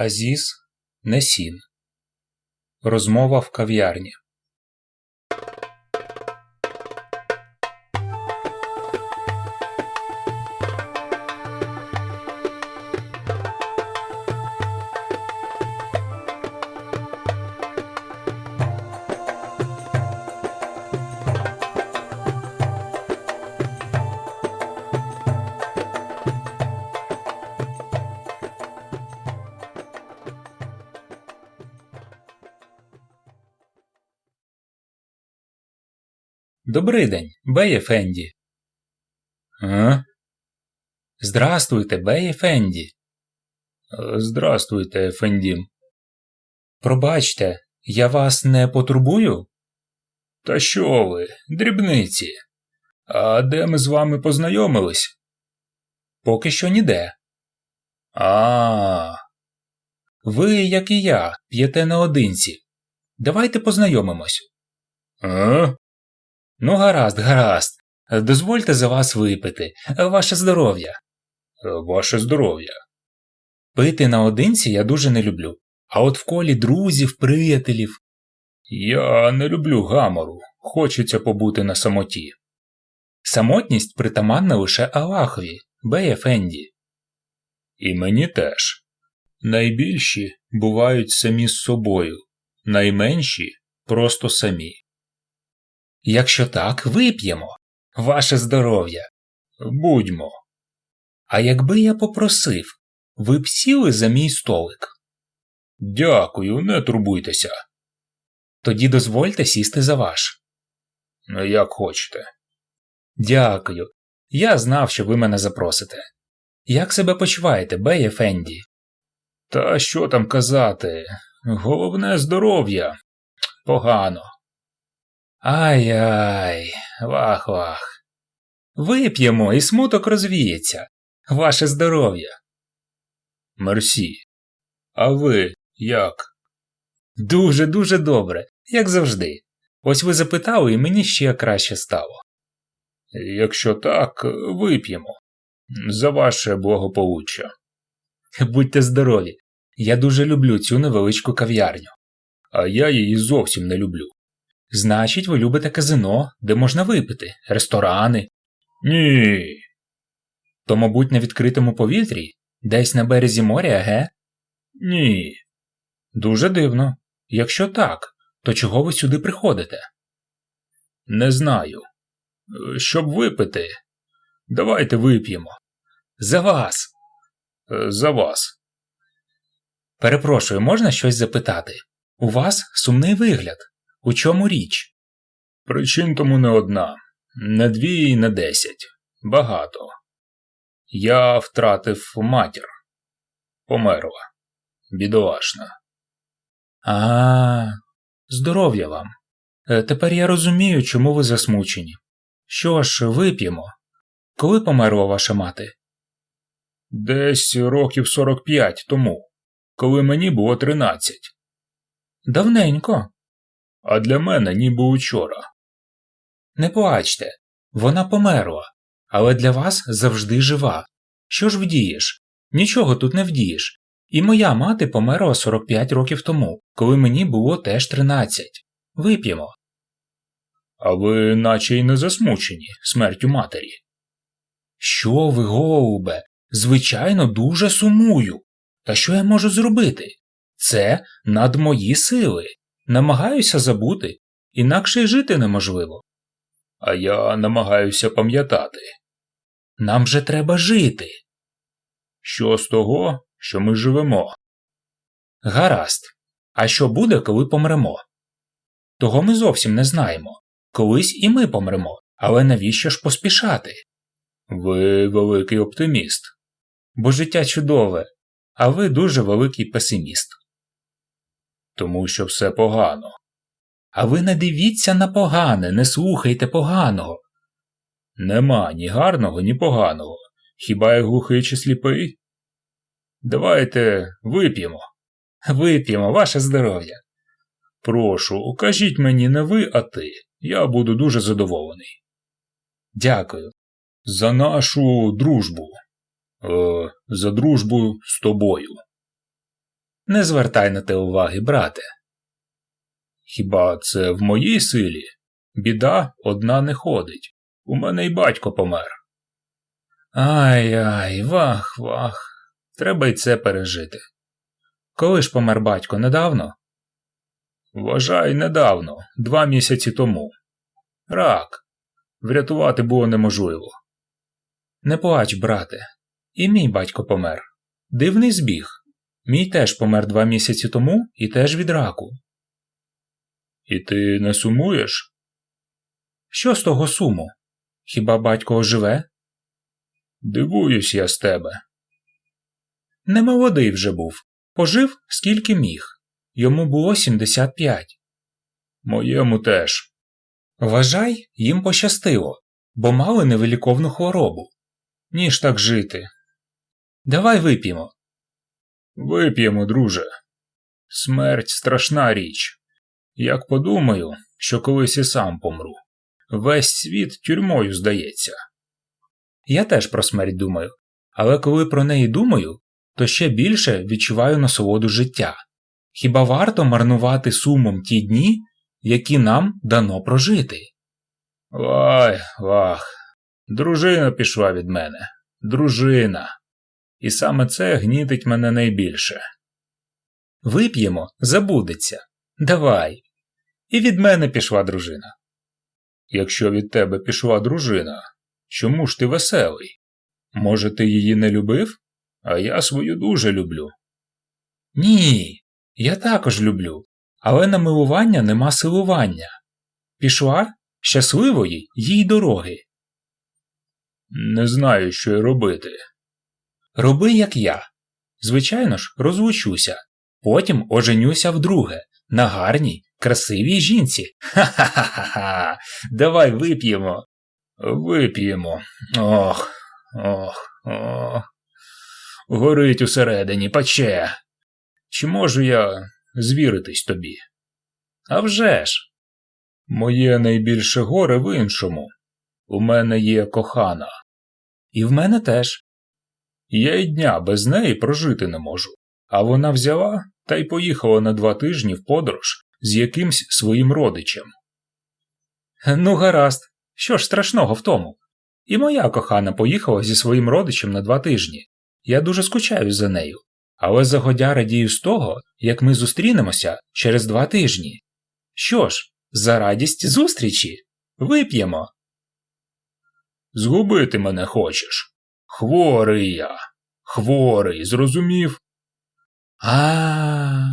Азіз Несін. Розмова в кав'ярні. Добрий день, Бей Ефенді. А? Здрастуйте, Бей Ефенді. Е, Здрастуйте, Ефендім. Пробачте, я вас не потурбую? Та що ви, дрібниці. А де ми з вами познайомились? Поки що ніде. А. Ви, як і я, п'єте наодинці. Давайте познайомимось. А? Ну, гаразд, гаразд. Дозвольте за вас випити. Ваше здоров'я. Ваше здоров'я. Пити наодинці я дуже не люблю. А от в колі друзів, приятелів. Я не люблю гамору. Хочеться побути на самоті. Самотність притаманна лише Аллахові, Бей Ефенді. І мені теж. Найбільші бувають самі з собою, найменші просто самі. Якщо так, вип'ємо. Ваше здоров'я. Будьмо. А якби я попросив, ви б сіли за мій столик? Дякую, не турбуйтеся. Тоді дозвольте сісти за ваш. Як хочете. Дякую. Я знав, що ви мене запросите. Як себе почуваєте, Бей Ефенді? Та що там казати? Головне здоров'я. Погано. Ай-ай, вах-вах. Вип'ємо і смуток розвіється. Ваше здоров'я. Мерсі. А ви як? Дуже, дуже добре, як завжди. Ось ви запитали, і мені ще краще стало. Якщо так, вип'ємо. За ваше благополуччя. Будьте здорові. Я дуже люблю цю невеличку кав'ярню. А я її зовсім не люблю. Значить, ви любите казино, де можна випити, ресторани. Ні. То, мабуть, на відкритому повітрі? Десь на березі моря, ге? Ні. Дуже дивно. Якщо так, то чого ви сюди приходите? Не знаю. Щоб випити. Давайте вип'ємо. За вас. За вас. Перепрошую, можна щось запитати? У вас сумний вигляд. У чому річ? Причин тому не одна, не дві і не десять. Багато. Я втратив матір. Померла. Бідолашна. А, здоров'я вам. Е, Тепер я розумію, чому ви засмучені. Що ж, вип'ємо. Коли померла ваша мати? Десь років 45 тому, коли мені було 13. Давненько. А для мене ніби учора. Не плачте, вона померла, але для вас завжди жива. Що ж вдієш? Нічого тут не вдієш. І моя мати померла 45 років тому, коли мені було теж 13. Вип'ємо. А ви наче й не засмучені смертю матері. Що ви, голубе? Звичайно, дуже сумую. Та що я можу зробити? Це над мої сили. Намагаюся забути, інакше й жити неможливо. А я намагаюся пам'ятати. Нам же треба жити. Що з того, що ми живемо? Гаразд. А що буде, коли помремо? Того ми зовсім не знаємо. Колись і ми помремо, але навіщо ж поспішати? Ви великий оптиміст. Бо життя чудове, а ви дуже великий песиміст. Тому що все погано. А ви не дивіться на погане, не слухайте поганого. Нема ні гарного, ні поганого. Хіба я глухий чи сліпий? Давайте вип'ємо. Вип'ємо ваше здоров'я. Прошу, кажіть мені не ви, а ти. Я буду дуже задоволений. Дякую. За нашу дружбу. Е, за дружбу з тобою. Не звертай на те уваги, брате. Хіба це в моїй силі? Біда одна не ходить. У мене й батько помер. Ай ай, вах, вах. Треба й це пережити. Коли ж помер батько недавно? Вважай, недавно, два місяці тому. Рак. Врятувати було неможливо. Не плач, брате. І мій батько помер. Дивний збіг. Мій теж помер два місяці тому і теж від раку. І ти не сумуєш? Що з того суму? Хіба батько оживе? Дивуюсь я з тебе. Не молодий вже був. Пожив скільки міг. Йому було 75. Моєму теж. Вважай, їм пощастило, бо мали невиліковну хворобу. Ніж так жити. Давай вип'ємо. Вип'ємо, друже. Смерть страшна річ. Як подумаю, що колись і сам помру. Весь світ тюрмою здається. Я теж про смерть думаю, але коли про неї думаю, то ще більше відчуваю насолоду життя. Хіба варто марнувати сумом ті дні, які нам дано прожити? Вай, вах, дружина пішла від мене, дружина. І саме це гнітить мене найбільше. Вип'ємо, забудеться. Давай. І від мене пішла дружина. Якщо від тебе пішла дружина, чому ж ти веселий? Може, ти її не любив? А я свою дуже люблю. Ні, я також люблю, але на милування нема силування. Пішла щасливої їй дороги. Не знаю, що й робити. Роби, як я. Звичайно ж, розлучуся, потім оженюся вдруге, на гарній, красивій жінці. Ха-ха-ха-ха. Давай вип'ємо. Вип'ємо. Ох, ох, ох. Горить усередині, пече. Чи можу я звіритись тобі? А вже ж. Моє найбільше горе в іншому. У мене є кохана. І в мене теж. Я й дня без неї прожити не можу. А вона взяла та й поїхала на два тижні в подорож з якимсь своїм родичем. Ну, гаразд, що ж страшного в тому? І моя кохана поїхала зі своїм родичем на два тижні. Я дуже скучаю за нею, але загодя радію з того, як ми зустрінемося через два тижні. Що ж, за радість зустрічі вип'ємо. Згубити мене хочеш. Хворий я, хворий, зрозумів? А,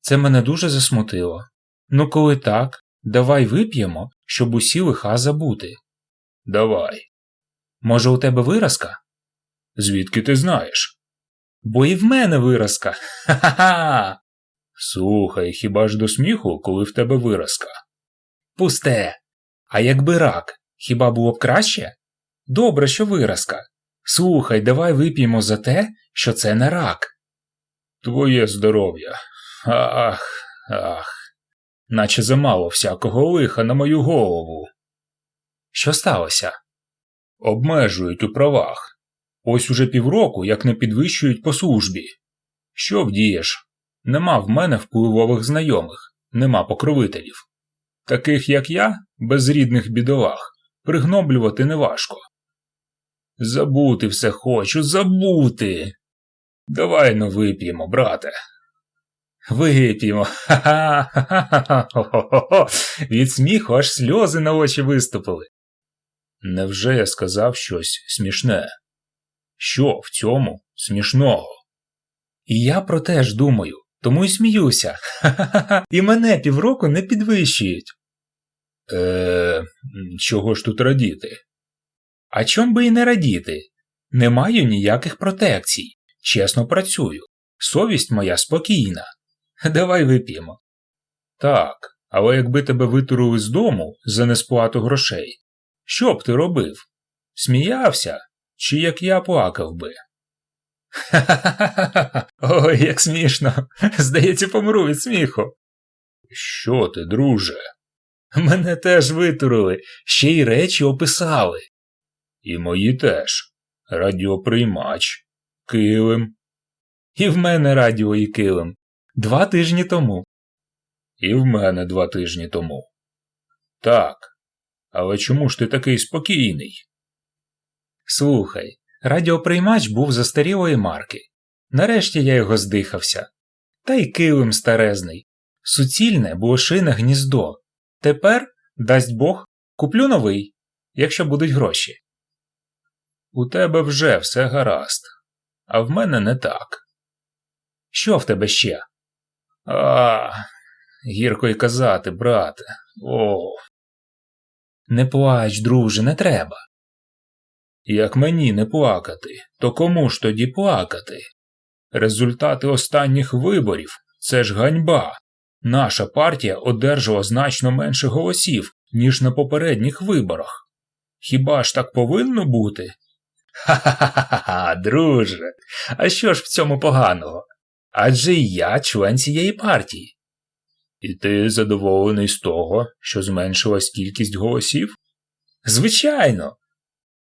це мене дуже засмутило. Ну, коли так, давай вип'ємо, щоб усі лиха забути. Давай. Може, у тебе виразка? Звідки ти знаєш? Бо і в мене виразка. Ха-ха-ха. Слухай, хіба ж до сміху, коли в тебе виразка? Пусте. А якби рак, хіба було б краще? Добре, що виразка. Слухай, давай вип'ємо за те, що це не рак. Твоє здоров'я. Ах, ах. Наче замало всякого лиха на мою голову. Що сталося? Обмежують у правах. Ось уже півроку як не підвищують по службі. Що вдієш? Нема в мене впливових знайомих, нема покровителів. Таких, як я, без рідних бідолах, пригноблювати неважко. Забути все хочу, забути. Давай ну вип'ємо, брате. Вип'ємо. Ха-ха-ха. Від сміху аж сльози на очі виступили. Невже я сказав щось смішне? Що в цьому смішного? І я про те ж думаю, тому й сміюся. Ха-ха-ха. І мене півроку не підвищують. Е, чого ж тут радіти? А чом би і не радіти? Не маю ніяких протекцій. Чесно працюю. Совість моя спокійна. Давай вип'ємо. Так, але якби тебе витурили з дому за несплату грошей, що б ти робив? Сміявся? Чи як я плакав би? Ха-ха-ха. Ой, як смішно. Здається, помру від сміху. Що ти, друже? Мене теж витурили, ще й речі описали. І мої теж. Радіоприймач, килим, І в мене радіо і килим. Два тижні тому. І в мене два тижні тому. Так. Але чому ж ти такий спокійний? Слухай, радіоприймач був застарілої марки. Нарешті я його здихався. Та й килим старезний. Суцільне блошине гніздо. Тепер, дасть Бог, куплю новий, якщо будуть гроші. У тебе вже все гаразд, а в мене не так. Що в тебе ще? А, гірко й казати, брате. О. Не плач, друже, не треба. Як мені не плакати, то кому ж тоді плакати? Результати останніх виборів це ж ганьба. Наша партія одержала значно менше голосів, ніж на попередніх виборах. Хіба ж так повинно бути? Ха-ха-ха, друже. А що ж в цьому поганого? Адже і я член цієї партії. І ти задоволений з того, що зменшилась кількість голосів? Звичайно.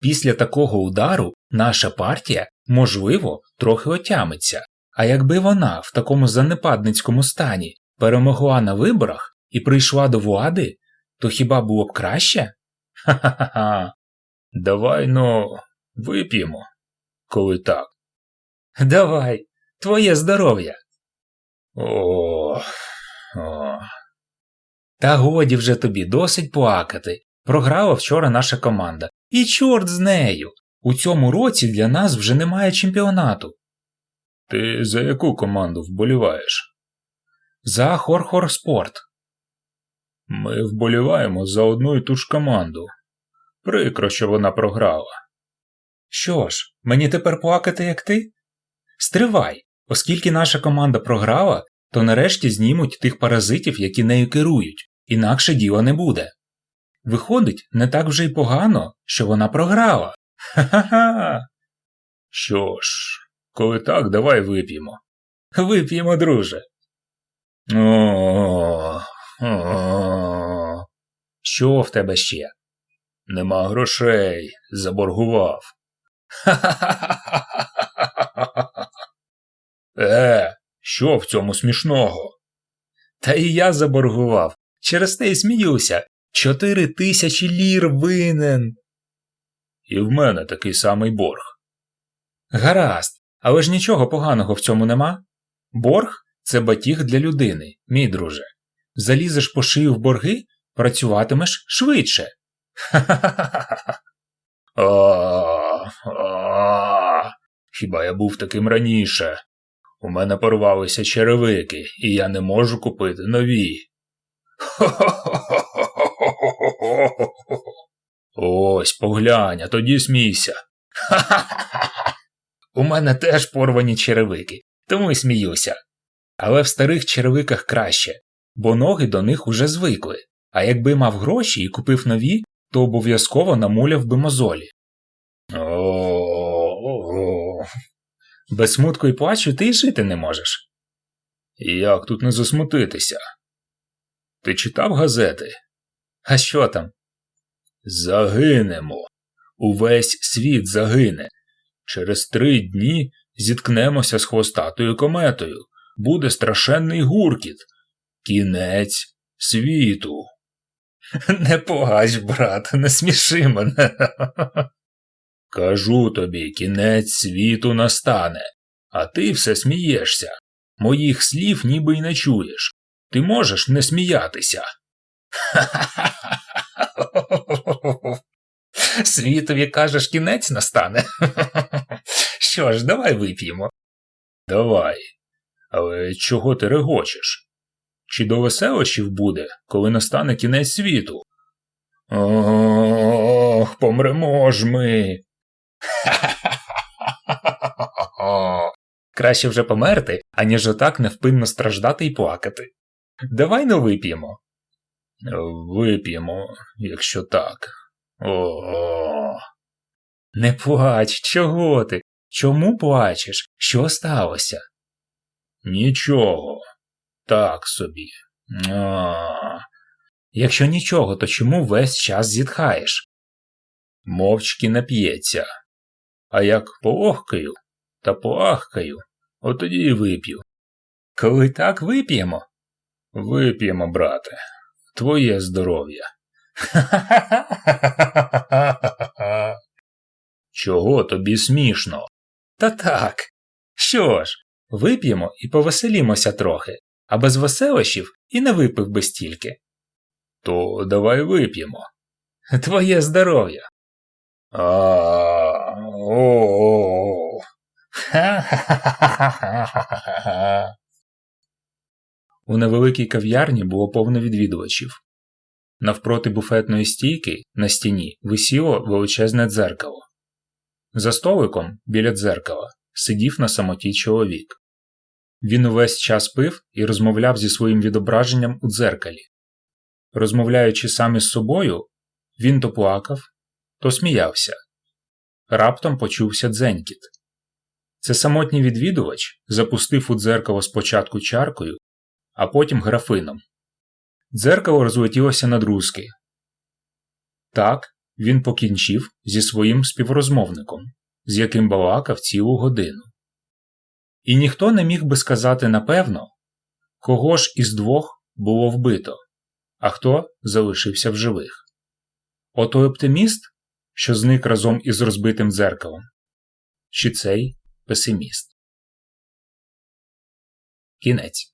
Після такого удару наша партія, можливо, трохи отямиться. А якби вона в такому занепадницькому стані перемогла на виборах і прийшла до влади, то хіба було б краще? Ха-ха-ха. Давай ну, вип'ємо, коли так. Давай, твоє здоров'я. О, о. Та годі вже тобі досить плакати. Програла вчора наша команда. І чорт з нею. У цьому році для нас вже немає чемпіонату. Ти за яку команду вболіваєш? За Хорхор Спорт. Ми вболіваємо за одну і ту ж команду. Прикро, що вона програла. Що ж, мені тепер плакати, як ти? Стривай, оскільки наша команда програла, то нарешті знімуть тих паразитів, які нею керують, інакше діла не буде. Виходить, не так вже й погано, що вона програла. Ха-ха-ха. Що ж, коли так, давай вип'ємо. Вип'ємо, друже. О, Що в тебе ще? Нема грошей, заборгував. Е, що в цьому смішного? Та і я заборгував. Через те й сміюся. Чотири тисячі лір винен. І в мене такий самий борг. Гаразд, але ж нічого поганого в цьому нема. Борг це батіг для людини, мій друже. Залізеш по шию в борги, працюватимеш швидше. Ха-ха-ха. Хіба я був таким раніше? У мене порвалися черевики, і я не можу купити нові. Ось, поглянь, а тоді смійся. У мене теж порвані черевики, тому й сміюся. Але в старих черевиках краще, бо ноги до них уже звикли, а якби мав гроші і купив нові, то обов'язково намуляв би мозолі. Без смутку і плачу ти й жити не можеш. Як тут не засмутитися? Ти читав газети? А що там? Загинемо. Увесь світ загине. Через три дні зіткнемося з хвостатою кометою. Буде страшенний гуркіт. Кінець світу. Не погач, брат, не сміши мене. Кажу тобі, кінець світу настане, а ти все смієшся. Моїх слів ніби й не чуєш. Ти можеш не сміятися. Світові кажеш, кінець настане. Що ж, давай вип'ємо. Давай. Але чого ти регочеш? Чи до веселощів буде, коли настане кінець світу? Ох, помремо ж ми. Краще вже померти, аніж отак невпинно страждати і плакати. Давай не вип'ємо. Вип'ємо, якщо так. О. Не плач, чого ти? Чому плачеш? Що сталося? Нічого. Так собі. А. Якщо нічого, то чому весь час зітхаєш? Мовчки нап'ється. А як поохкаю та поахкаю, От тоді і вип'ю. Коли так вип'ємо? Вип'ємо, брате. Твоє здоров'я. Чого тобі смішно? Та так. Що ж, вип'ємо і повеселімося трохи, а без веселощів і не випив би стільки. То давай вип'ємо. Твоє здоров'я. А, о. Ха-ха-ха-ха-ха-ха. У невеликій кав'ярні було повно відвідувачів. Навпроти буфетної стійки на стіні висіло величезне дзеркало. За столиком, біля дзеркала, сидів на самоті чоловік. Він увесь час пив і розмовляв зі своїм відображенням у дзеркалі. Розмовляючи сам із собою, він то плакав, то сміявся. Раптом почувся дзенькіт. Це самотній відвідувач запустив у дзеркало спочатку чаркою, а потім графином. Дзеркало розлетілося на друзки. Так він покінчив зі своїм співрозмовником, з яким балакав цілу годину. І ніхто не міг би сказати напевно, кого ж із двох було вбито, а хто залишився в живих. Отой оптиміст, що зник разом із розбитим дзеркалом, чи цей песиміст. Кінець